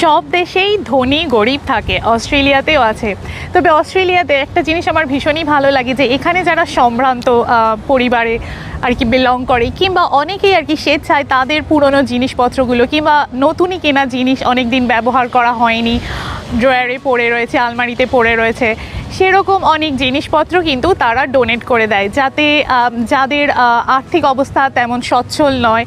সব দেশেই ধনী গরিব থাকে, অস্ট্রেলিয়াতেও আছে। তবে অস্ট্রেলিয়াতে একটা জিনিস আমার ভীষণই ভালো লাগে যে এখানে যারা সম্ভ্রান্ত পরিবারে আর কি বিলং করে কিংবা অনেকেই আর কি স্বেচ্ছায় তাদের পুরনো জিনিসপত্রগুলো কিংবা নতুনই কেনা জিনিস অনেক দিন ব্যবহার করা হয়নি, ড্রয়ারে পড়ে রয়েছে, আলমারিতে পড়ে রয়েছে, সেরকম অনেক জিনিসপত্র কিন্তু তারা ডোনেট করে দেয় যাতে যাদের আর্থিক অবস্থা তেমন সচ্ছল নয়।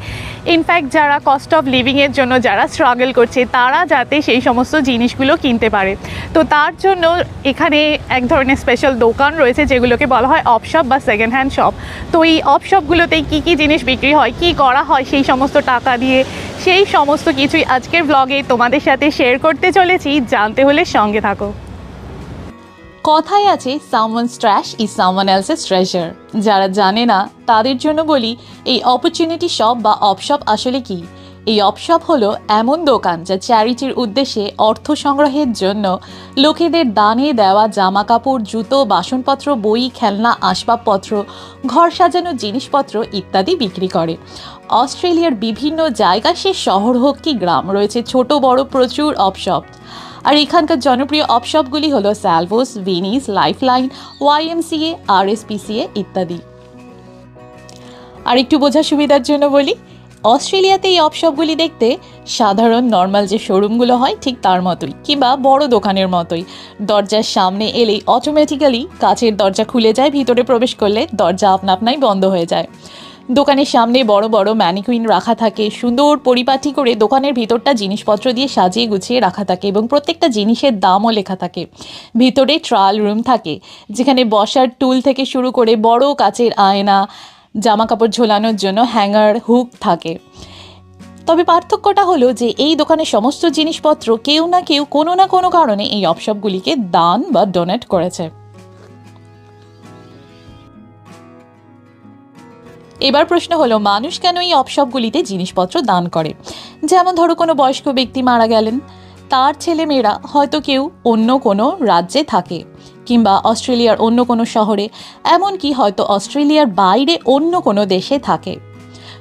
ইনফ্যাক্ট যারা কস্ট অফ লিভিংয়ের জন্য যারা স্ট্রাগল করছে, তারা যাতে সেই সমস্ত জিনিসগুলো কিনতে পারে। তো তার জন্য এখানে এক ধরনের স্পেশাল দোকান রয়েছে যেগুলোকে বলা হয় অপশপ বা সেকেন্ড হ্যান্ড শপ তো এই অপশপগুলোতে কী কী জিনিস বিক্রি হয়, কী করা হয়, সেই সমস্ত টাকা দিয়ে সেই সমস্ত কিছুই আজকের ব্লগে তোমাদের সাথে শেয়ার করতে চলেছি। জানতে হলে সঙ্গে থাকো। কথায় আছে someone trash is someone else's treasure যারা জানে না, তাদের জন্য বলি, এই অপরচুনিটি শপ বা অপশপ আসলে কি? এই অপশপ হলো এমন দোকান যা চ্যারিটির উদ্দেশ্যে অর্থ সংগ্রহের জন্য লোকেদের দানে দেওয়া জামা কাপড় জুতো, বাসনপত্র, বই, খেলনা, আসবাবপত্র, ঘর সাজানোর জিনিসপত্র ইত্যাদি বিক্রি করে। অস্ট্রেলিয়ার বিভিন্ন জায়গায় সে শহর হোক কি গ্রাম রয়েছে ছোট, বড়, প্রচুর অপশপ। আর এখানকার জনপ্রিয় অপশপগুলি হলো স্যালভোস, ভিনিস, লাইফলাইন ওয়াইএমসিএ আর আরএসপিসিএ ইত্যাদি। আর একটু বোঝার সুবিধার জন্য বলি অস্ট্রেলিয়াতে এই অপশপগুলি দেখতে সাধারণ নর্মাল যে শোরুমগুলো হয়, ঠিক তার মতোই, কিংবা বড় দোকানের মতোই। দরজার সামনে এলেই অটোমেটিক্যালি কাচের দরজা খুলে যায়, ভিতরে প্রবেশ করলে দরজা আপনা আপনাই বন্ধ হয়ে যায়। দোকানের সামনে বড় বড় ম্যানিকুইন রাখা থাকে, সুন্দর পরিপাটি করে দোকানের ভিতরটা জিনিসপত্র দিয়ে সাজিয়ে গুছিয়ে রাখা থাকে এবং প্রত্যেকটা জিনিসের দামও লেখা থাকে। ভিতরে ট্রায়াল রুম থাকে, যেখানে বসার টুল থেকে শুরু করে বড় কাচের আয়না জামা কাপড় ঝোলানোর জন্য হ্যাঙ্গার, হুক থাকে। তবে পার্থক্যটা হলো যে এই দোকানের সমস্ত জিনিসপত্র কেউ না কেউ কোনো না কোনো কারণে এই অপশপগুলিকে দান বা ডোনেট করেছে। এবার প্রশ্ন হলো, মানুষ কেন এই অপশপগুলিতে জিনিসপত্র দান করে? যেমন ধরো কোনো বয়স্ক ব্যক্তি মারা গেলেন, তার ছেলেমেয়েরা হয়তো কেউ অন্য কোনো রাজ্যে থাকে। কিংবা অস্ট্রেলিয়ার অন্য কোনো শহরে, এমনকি হয়তো অস্ট্রেলিয়ার বাইরে অন্য কোনো দেশে থাকে।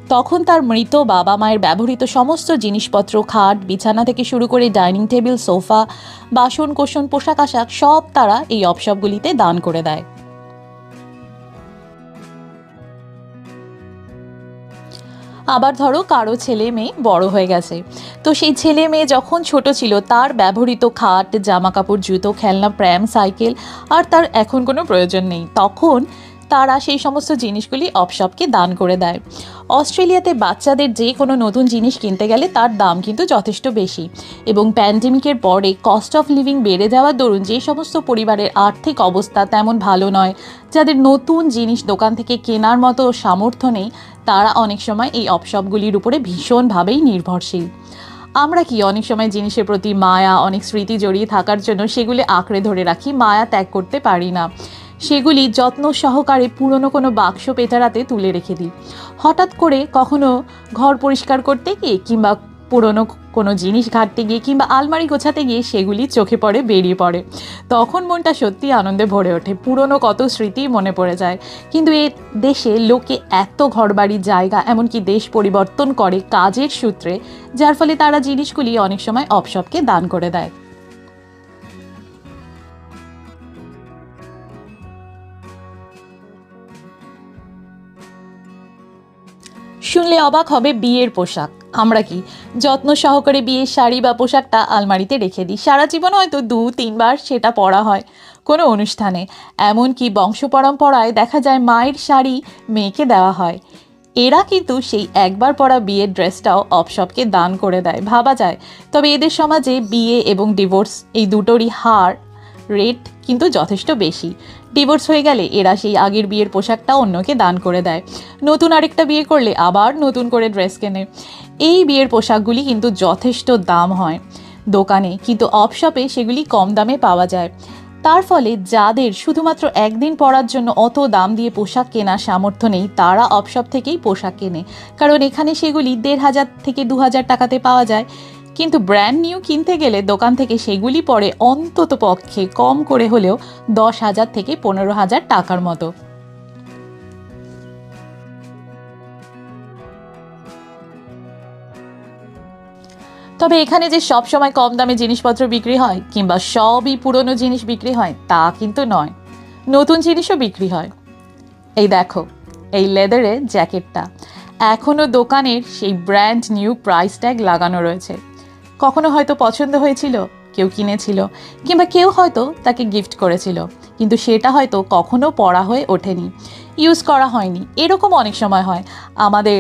তখন তার মৃত বাবা মায়ের ব্যবহৃত সমস্ত জিনিসপত্র, খাট, বিছানা থেকে শুরু করে ডাইনিং টেবিল, সোফা বাসন কোষণ পোশাক আশাক সব তারা এই অপশপগুলিতে দান করে দেয়। আবার ধরো কারও ছেলে মেয়ে বড় হয়ে গেছে। তো সেই ছেলে মেয়ে যখন ছোট ছিল, তার ব্যবহৃত খাট জামা কাপড় জুতো, খেলনা প্র্যাম সাইকেল আর তার এখন কোনো প্রয়োজন নেই। তখন তারা সেই সমস্ত জিনিসগুলি অপশপকে দান করে দেয়। অস্ট্রেলিয়াতে বাচ্চাদের যে কোনো নতুন জিনিস কিনতে গেলে তার দাম কিন্তু যথেষ্ট বেশি। এবং প্যান্ডেমিকের পরে কস্ট অফ লিভিং বেড়ে যাওয়ার দরুন যে সমস্ত পরিবারের আর্থিক অবস্থা তেমন ভালো নয়। যাদের নতুন জিনিস দোকান থেকে কেনার মতো সামর্থ্য নেই, তারা অনেক সময় এই অপশপগুলির উপরে ভীষণভাবেই নির্ভরশীল। আমরা কি অনেক সময় জিনিসের প্রতি মায়া, অনেক স্মৃতি জড়িয়ে থাকার জন্য সেগুলি আঁকড়ে ধরে রাখি, মায়া ত্যাগ করতে পারি না। সেগুলি যত্ন সহকারে পুরনো কোনো বাক্স পেতারাতে তুলে রেখে দিই। হঠাৎ করে কখনো ঘর পরিষ্কার করতে গিয়ে কিংবা পুরনো কোনো জিনিস ঘাটতে গিয়ে কিংবা আলমারি গোছাতে গিয়ে সেগুলি চোখে পড়ে, বেরিয়ে পড়ে। তখন মনটা সত্যি আনন্দে ভরে ওঠে। পুরনো কত স্মৃতি মনে পড়ে যায়। কিন্তু এ দেশে লোকে এত ঘরবাড়ি, জায়গা, এমনকি দেশ পরিবর্তন করে কাজের সূত্রে, যার ফলে তারা জিনিসগুলি অনেক সময় অপশপকে দান করে দেয়। শুনলে অবাক হবে বিয়ের পোশাক। আমরা কি যত্ন সহকারে বিয়ের শাড়ি বা পোশাকটা আলমারিতে রেখে দিই? সারা জীবন হয়তো দু, তিনবার সেটা পরা হয় কোনো অনুষ্ঠানে। এমনকি বংশ পরম্পরায় দেখা যায় মায়ের শাড়ি মেয়েকে দেওয়া হয়। এরা কিন্তু সেই একবার পরা বিয়ের ড্রেসটাও অপশপকে দান করে দেয়। ভাবা যায়। তবে এদের সমাজে বিয়ে এবং ডিভোর্স এই দুটোরই হার রেট কিন্তু যথেষ্ট বেশি। ডিভোর্স হয়ে গেলে এরা সেই আগের বিয়ের পোশাকটা অন্যকে দান করে দেয়। নতুন আরেকটা বিয়ে করলে আবার নতুন করে ড্রেস কেনে। এই বিয়ের পোশাকগুলি কিন্তু যথেষ্ট দাম হয়। দোকানে কিন্তু অপশপে সেগুলি কম দামে পাওয়া যায়। তার ফলে যাদের শুধুমাত্র একদিন পরার জন্য অত দাম দিয়ে পোশাক কেনার সামর্থ্য নেই, তারা অপশপ থেকেই পোশাক কেনে। কারণ এখানে সেগুলি দেড় হাজার থেকে দু হাজার টাকাতে পাওয়া যায়। কিন্তু ব্র্যান্ড নিউ কিনতে গেলে দোকান থেকে সেগুলি পড়ে অন্তত পক্ষে কম করে হলেও দশ হাজার থেকে পনেরো হাজার টাকার মতো। তবে এখানে যে সব সময় কম দামে জিনিসপত্র বিক্রি হয় কিংবা সবই পুরনো জিনিস বিক্রি হয়, তা কিন্তু নয়। নতুন জিনিসও বিক্রি হয়। এই দেখো, এই লেদারের জ্যাকেটটা এখনও দোকানের সেই ব্র্যান্ড নিউ প্রাইস ট্যাগ লাগানো রয়েছে। কখনো হয়তো পছন্দ হয়েছিল, কেউ কিনেছিল, কিংবা কেউ হয়তো তাকে গিফট করেছিল, কিন্তু সেটা হয়তো কখনো পড়া হয়ে ওঠেনি ইউজ করা হয়নি। এরকম অনেক সময় হয়। আমাদের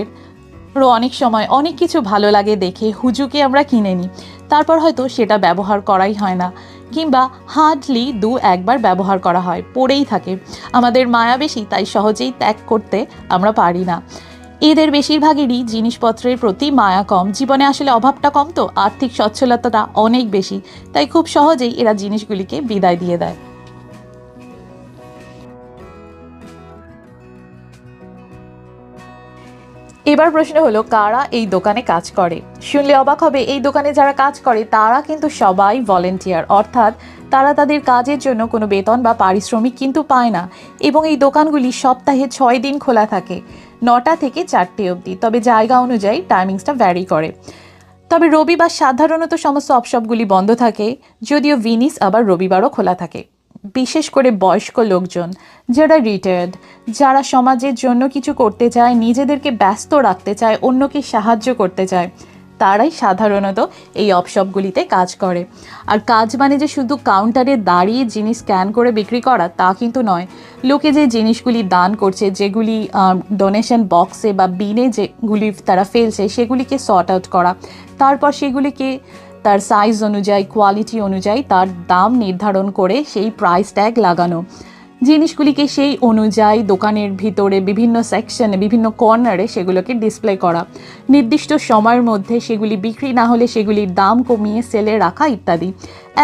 আরও অনেক সময় অনেক কিছু ভালো লাগে দেখে হুজুকে আমরা কিনে নিই। তারপর হয়তো সেটা ব্যবহার করাই হয় না, কিংবা হার্ডলি দু একবার ব্যবহার করা হয়, পড়েই থাকে। আমাদের মায়া বেশি, তাই সহজেই ত্যাগ করতে আমরা পারি না। এদের বেশিরভাগেরই জিনিসপত্রের প্রতি মায়া কম। জীবনে আসলে অভাবটা কম তো, আর্থিক সচ্ছলতাটা অনেক বেশি। তাই খুব সহজেই এরা জিনিসগুলিকে বিদায় দিয়ে দেয়। এবার প্রশ্ন হলো, কারা এই দোকানে কাজ করে? শুনলে অবাক হবে, এই দোকানে যারা কাজ করে, তারা কিন্তু সবাই ভলেন্টিয়ার অর্থাৎ তারা তাদের কাজের জন্য কোনো বেতন বা পারিশ্রমিক কিন্তু পায় না। এবং এই দোকানগুলি সপ্তাহে ছয় দিন খোলা থাকে। নটা থেকে চারটে অবধি। তবে জায়গা অনুযায়ী টাইমিংসটা ভ্যারি করে। তবে রবিবার সাধারণত সমস্ত অপশপগুলি বন্ধ থাকে, যদিও ভিনিস আবার রবিবারও খোলা থাকে। বিশেষ করে বয়স্ক লোকজন, যারা রিটায়ার্ড যারা সমাজের জন্য কিছু করতে চায়, নিজেদেরকে ব্যস্ত রাখতে চায়, অন্যকে সাহায্য করতে চায় তারাই সাধারণত এই অপশপগুলিতে কাজ করে। আর কাজ মানে যে শুধু কাউন্টারে দাঁড়িয়ে জিনিস স্ক্যান করে বিক্রি করা, তা কিন্তু নয়। লোকে যে জিনিসগুলি দান করছে, যেগুলি ডোনেশন বক্সে বা বিনে যেগুলি তারা ফেলছে, সেগুলিকে সর্ট আউট করা। তারপর সেগুলিকে তার সাইজ অনুযায়ী কোয়ালিটি অনুযায়ী তার দাম নির্ধারণ করে সেই প্রাইস ট্যাগ লাগানো। জিনিসগুলিকে সেই অনুযায়ী দোকানের ভিতরে বিভিন্ন সেকশনে বিভিন্ন কর্নারে সেগুলোকে ডিসপ্লে করা। নির্দিষ্ট সময়ের মধ্যে সেগুলি বিক্রি না হলে সেগুলির দাম কমিয়ে সেলে রাখা ইত্যাদি।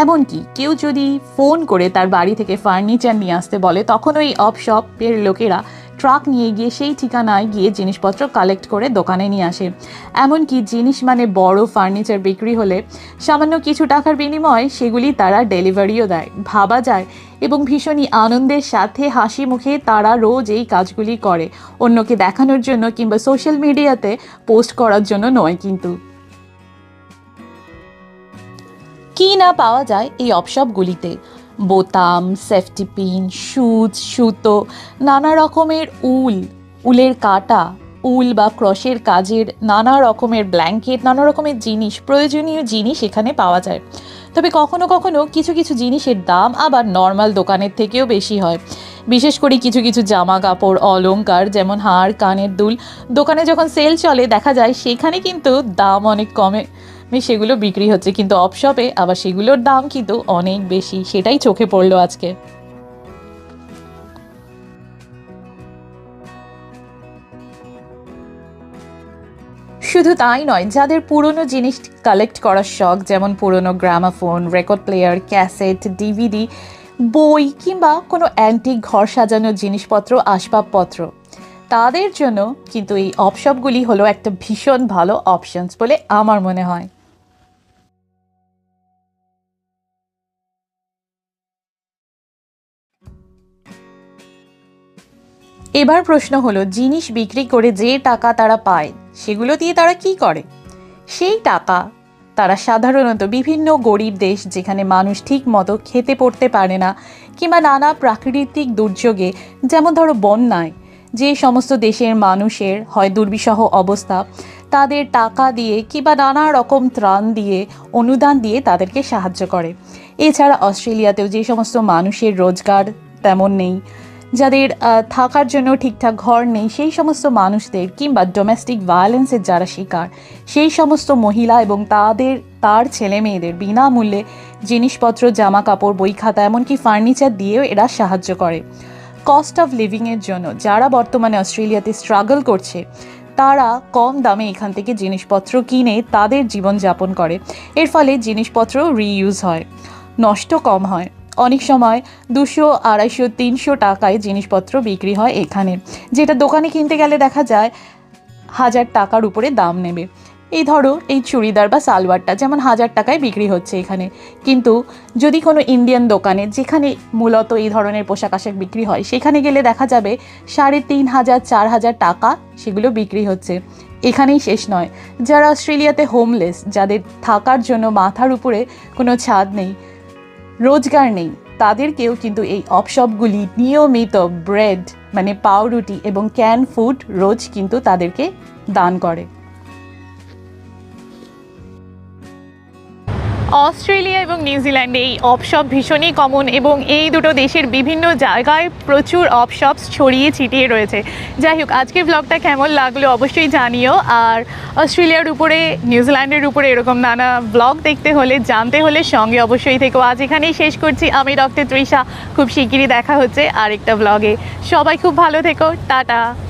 এমনকি কেউ যদি ফোন করে তার বাড়ি থেকে ফার্নিচার নিয়ে আসতে বলে, তখন ওই অফ শপের লোকেরা ট্রাক নিয়ে গিয়ে সেই ঠিকানায় গিয়ে জিনিসপত্র কালেক্ট করে দোকানে নিয়ে আসে। এমনকি জিনিস মানে বড় ফার্নিচার বিক্রি হলে সামান্য কিছু টাকার বিনিময়ে সেগুলি তারা ডেলিভারিও দেয়। ভাবা যায় এবং ভীষণই আনন্দের সাথে হাসি মুখে তারা রোজ এই কাজগুলি করে। অন্যকে দেখানোর জন্য কিংবা সোশ্যাল মিডিয়াতে পোস্ট করার জন্য নয় কিন্তু। কি না পাওয়া যায় এই অপশপগুলিতে। বোতাম সেফটি পিন সুচ সুতো, নানা রকমের উল, উলের কাটা, উল বা ক্রসের কাজের নানা রকমের ব্ল্যাঙ্কেট নানা রকমের জিনিস, প্রয়োজনীয় জিনিস এখানে পাওয়া যায়। তবে কখনো কখনো কিছু কিছু জিনিসের দাম আবার নর্মাল দোকানের থেকেও বেশি হয়। বিশেষ করে কিছু কিছু জামা কাপড় অলংকার যেমন হাড় কানের দুল, দোকানে যখন সেল চলে, দেখা যায় সেখানে কিন্তু দাম অনেক কমে সেগুলো বিক্রি হচ্ছে কিন্তু অপশপে আবার সেগুলোর দাম কিন্তু অনেক বেশি, সেটাই চোখে পড়ল আজকে। শুধু তাই নয়, যাদের পুরনো জিনিস কালেক্ট করার শখ, যেমন পুরনো gramophone record player cassette DVD বই কিংবা কোনো অ্যান্টিক ঘর সাজানোর জিনিসপত্র, আসবাবপত্র, তাদের জন্য কিন্তু এই অপশপগুলি হলো একটা ভীষণ ভালো অপশনস বলে আমার মনে হয়। এবার প্রশ্ন হলো, জিনিস বিক্রি করে যে টাকা তারা পায়, সেগুলো দিয়ে তারা কি করে? সেই টাকা তারা সাধারণত বিভিন্ন গরিব দেশ যেখানে মানুষ ঠিক মতো খেতে পড়তে পারে না কিংবা নানা প্রাকৃতিক দুর্যোগে, যেমন ধরো বন্যায়, যে সমস্ত দেশের মানুষের হয় দুর্বিষহ অবস্থা, তাদের টাকা দিয়ে কিংবা নানা রকম ত্রাণ দিয়ে, অনুদান দিয়ে তাদেরকে সাহায্য করে। এছাড়া অস্ট্রেলিয়াতেও যে সমস্ত মানুষের রোজগার তেমন নেই। যাদের থাকার জন্য ঠিকঠাক ঘর নেই, সেই সমস্ত মানুষদের কিংবা ডোমেস্টিক ভায়োলেন্সের যারা শিকার, সেই সমস্ত মহিলা এবং তাদের, তার ছেলে মেয়েদের বিনামূল্যে জিনিসপত্র জামা কাপড় বই খাতা, এমনকি ফার্নিচার দিয়েও এরা সাহায্য করে। কস্ট অফ লিভিংয়ের জন্য যারা বর্তমানে অস্ট্রেলিয়াতে স্ট্রাগল করছে, তারা কম দামে এখান থেকে জিনিসপত্র কিনে তাদের জীবনযাপন করে। এর ফলে জিনিসপত্র রিইউজ হয়, নষ্ট কম হয়। অনেক সময় দুশো, আড়াইশো, তিনশো টাকায় জিনিসপত্র বিক্রি হয় এখানে, যেটা দোকানে কিনতে গেলে দেখা যায় হাজার টাকার উপরে দাম নেবে। এই ধরো, এই চুড়িদার বা সালোয়ারটা যেমন হাজার টাকায় বিক্রি হচ্ছে এখানে, কিন্তু যদি কোনো ইন্ডিয়ান দোকানে যেখানে মূলত এই ধরনের পোশাক আশাক বিক্রি হয়, সেখানে গেলে দেখা যাবে সাড়ে তিন হাজার, চার হাজার টাকা সেগুলো বিক্রি হচ্ছে। এখানেই শেষ নয়। যারা অস্ট্রেলিয়াতে হোমলেস যাদের থাকার জন্য মাথার উপরে কোনো ছাদ নেই রোজগার নেই। তাদেরকেও কিন্তু এই অপশপগুলি নিয়মিত ব্রেড মানে পাউরুটি এবং ক্যান ফুড রোজ কিন্তু তাদেরকে দান করে। অস্ট্রেলিয়া এবং নিউজিল্যান্ডে এই অপশপ ভীষণই কমন এবং এই দুটো দেশের বিভিন্ন জায়গায় প্রচুর অপশপস ছড়িয়ে ছিটিয়ে রয়েছে। যাই হোক, আজকের ব্লগটা কেমন লাগল অবশ্যই জানিও। আর অস্ট্রেলিয়ার উপরে নিউজিল্যান্ডের উপরে এরকম নানা ব্লগ দেখতে হলে, জানতে হলে সঙ্গে অবশ্যই থেকো। আজ এখানেই শেষ করছি। আমি ডক্টর তৃষা। খুব শিগগিরই দেখা হচ্ছে আরেকটা ব্লগে সবাই খুব ভালো থেকো। টাটা।